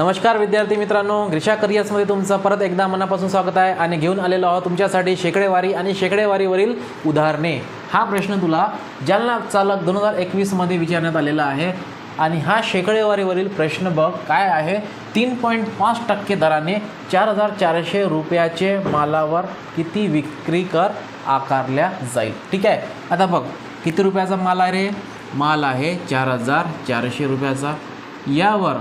नमस्कार विद्यार्थी मित्रांनो ग्रीषा करियर्समध्ये तुमचं परत एकदा मनापासून स्वागत आहे आणि घेऊन आलेलो आहोत तुमच्यासाठी शेकडेवारी आणि शेकडेवारीवरील उदाहरणे. हा प्रश्न तुला जालना चालक दोन हजार एकवीसमध्ये विचारण्यात आलेला आहे आणि हा शेकडेवारीवरील प्रश्न बघ काय आहे? तीन पॉईंट पाच टक्के दराने चार हजार चारशे रुपयाचे मालावर किती विक्री कर आकारल्या जाईल. ठीक आहे? आता बघ किती रुपयाचा माल आहे रे? माल आहे चार हजार चारशे रुपयाचा. यावर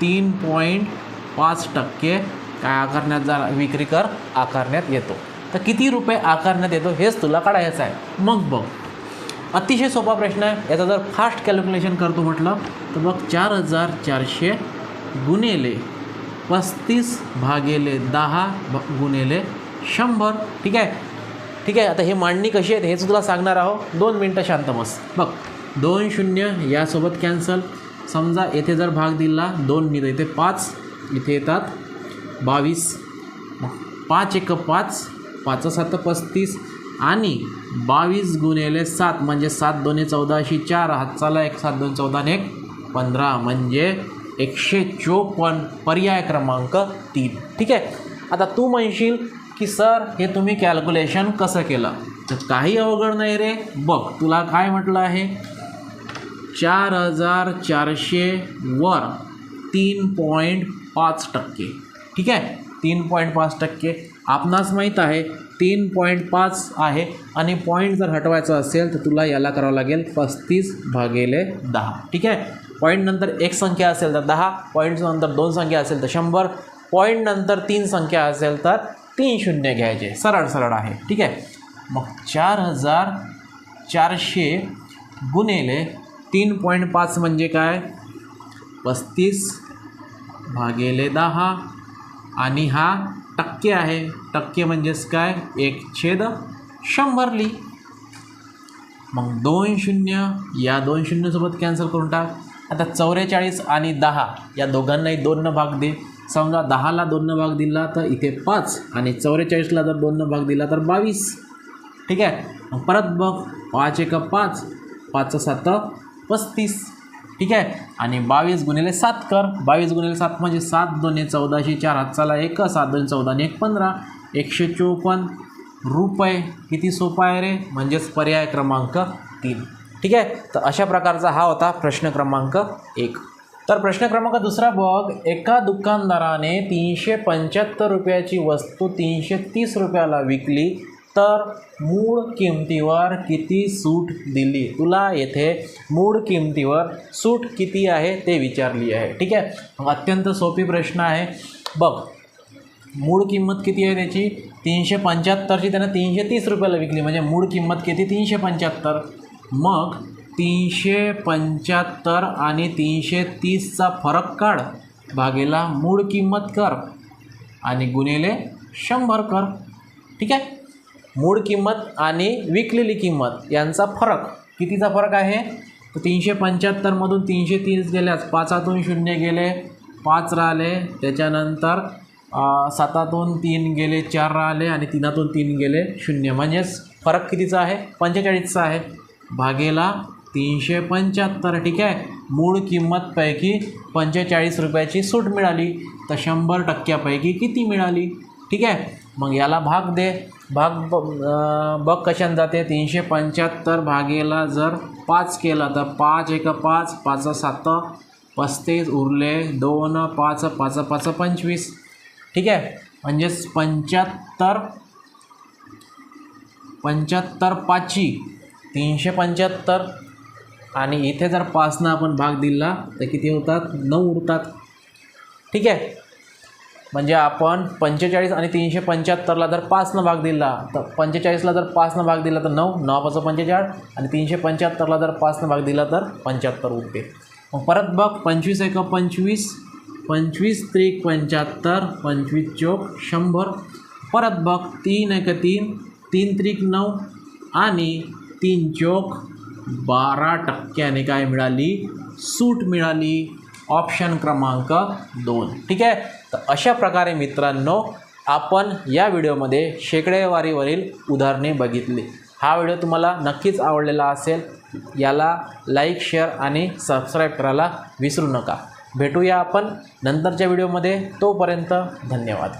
तीन पॉईंट पाच टक्के काय आकारण्यात जा विक्री कर आकारण्यात येतो. तर किती रुपये आकारण्यात येतो हेच तुला काढायचं आहे. मग बघ. अतिशय सोपा प्रश्न आहे. याचा जर फास्ट कॅल्क्युलेशन करतो म्हटलं तर मग चार हजार चारशे गुणेले पस्तीस भागेले दहा भ गुणेले शंभर. ठीक आहे? ठीक आहे? आता हे मांडणी कशी आहे हेच तुला सांगणार आहो. दोन मिनटं शांत बस. बघ. दोन शून्य यासोबत कॅन्सल समजा येथे जर भाग दिला दोन मी इथे पाच इथे येतात बावीस. पाच एक पाच पाच सात पस्तीस आणि बावीस गुणेले सात म्हणजे सात दोन्ही चौदाशी चार हातचाला एक सात दोन चौदा आणि एक पंधरा म्हणजे एकशे चोपन्न पर्याय क्रमांक तीन. ठीक आहे? आता तू म्हणशील की सर हे तुम्ही कॅल्क्युलेशन कसं केलं? तर काही अवघड नाही रे. बघ तुला काय म्हटलं आहे? चार हजार चारशे वर तीन पॉईंट पाच टक्के. ठीक आहे? तीन पॉईंट पाच टक्के. आपणास माहीत आहे तीन पॉईंट पाच आहे आणि पॉईंट जर हटवायचं असेल तर तुला याला करावं लागेल पस्तीस भागेले दहा. ठीक आहे? पॉईंट नंतर एक संख्या असेल तर दहा पॉईंट नंतर दोन संख्या असेल तर शंभर पॉईंट नंतर तीन संख्या असेल तर तीन शून्य घ्यायचे. सरळ सरळ आहे. ठीक आहे? मग चार हजार चारशे गुणेले तीन पॉईंट पाच म्हणजे काय? पस्तीस भागेले दहा. आणि हा टक्के आहे. टक्के म्हणजेच काय? एक छेद शंभरली मग दोन शून्य या दोन शून्यसोबत कॅन्सल करून टाक. आता चौवेचाळीस आणि दहा या दोघांनाही दोननं भाग दे. समजा दहाला दोननं भाग दिला तर इथे पाच आणि चौवेचाळीसला जर दोननं भाग दिला तर बावीस. ठीक आहे? परत बघ. पाच एक पाच पाच सात पस्तीस. ठीक आहे? आणि बावीस गुणिले सात कर. बावीस गुणिले सात म्हणजे सात. दोन्ही चौदाशे चार हातचाला एक. सात दोन चौदा आणि एक पंधरा. एकशे चोपन्न रुपये. किती सोपा आहे रे? म्हणजेच पर्याय क्रमांक तीन. ठीक आहे? तर अशा प्रकारचा हा होता प्रश्न क्रमांक एक. तर प्रश्न क्रमांक दुसरा बघ. एका दुकानदाराने तीनशे पंच्याहत्तर रुपयाची वस्तू तीनशे तीस रुपयाला विकली. तर मूळ किमतीवर किती सूट दिली? तुला येथे मूळ किमतीवर सूट किती आहे ते विचारली आहे. ठीक आहे? अत्यंत सोपी प्रश्न आहे. बघ मूळ किंमत किती आहे त्याची? तीनशे पंच्याहत्तरची त्यानं तीनशे तीस रुपयाला विकली. म्हणजे मूळ किंमत किती? तीनशे पंच्याहत्तर. मग तीनशे पंच्याहत्तर आणि तीनशे तीसचा फरक काढ. भागेला मूळ किंमत कर आणि गुणेले शंभर कर. ठीक आहे? मूळ किंमत आणि विकलेली किंमत यांचा फरक. कितीचा फरक आहे? तर तीनशे पंच्याहत्तरमधून तीनशे तीस गेल्यास पाचातून शून्य गेले पाच राहिले. त्याच्यानंतर सातातून तीन गेले चार राहिले आणि तीनातून तीन गेले शून्य. म्हणजेच फरक कितीचा आहे? पंचेचाळीसचा आहे. भागेला तीनशे पंच्याहत्तर. ठीक आहे? मूळ किंमतपैकी पंचेचाळीस रुपयाची सूट मिळाली. तर शंभर टक्क्यापैकी किती मिळाली? ठीक आहे? मग याला भाग दे. भाग ब बघ कशाने जाते. तीनशे पंच्याहत्तर भागेला जर पाच केला तर पाच एक पाच पाच सात पस्तीस उरले दोन पाच पाच पाच पंचवीस. ठीक आहे? म्हणजेच पंच्याहत्तर पंच्याहत्तर पाची तीनशे पंच्याहत्तर. आणि इथे जर पाचनं आपण भाग दिला तर किती होतात? नऊ उरतात. ठीक आहे? म्हणजे आपण पंचेचाळीस आणि तीनशे पंच्याहत्तरला जर पाचनं भाग दिला तर पंचेचाळीसला जर पाचनं भाग दिला तर नऊ नऊ पाचं पंचेचाळीस आणि तीनशे पंच्याहत्तरला जर पाचनं भाग दिला तर पंच्याहत्तर उरते मग परत बघ पंचवीस एक पंचवीस पंचवीस त्रिक पंच्याहत्तर पंचवीस चोक शंभर. परत बघ तीन एक तीन तीन त्रिक नऊ आणि तीन चोक बारा टक्क्याने काय मिळाली? सूट मिळाली. ऑप्शन क्रमांक दोन. ठीक आहे? तर अशा प्रकारे मित्रांनो आपण या व्हिडिओमध्ये शेकडेवारीवरील उदाहरणे बघितली. हा व्हिडिओ तुम्हाला नक्कीच आवडलेला असेल याला लाईक शेअर आणि सबस्क्राईब करायला विसरू नका. भेटूया आपण नंतरच्या व्हिडिओमध्ये. तोपर्यंत धन्यवाद.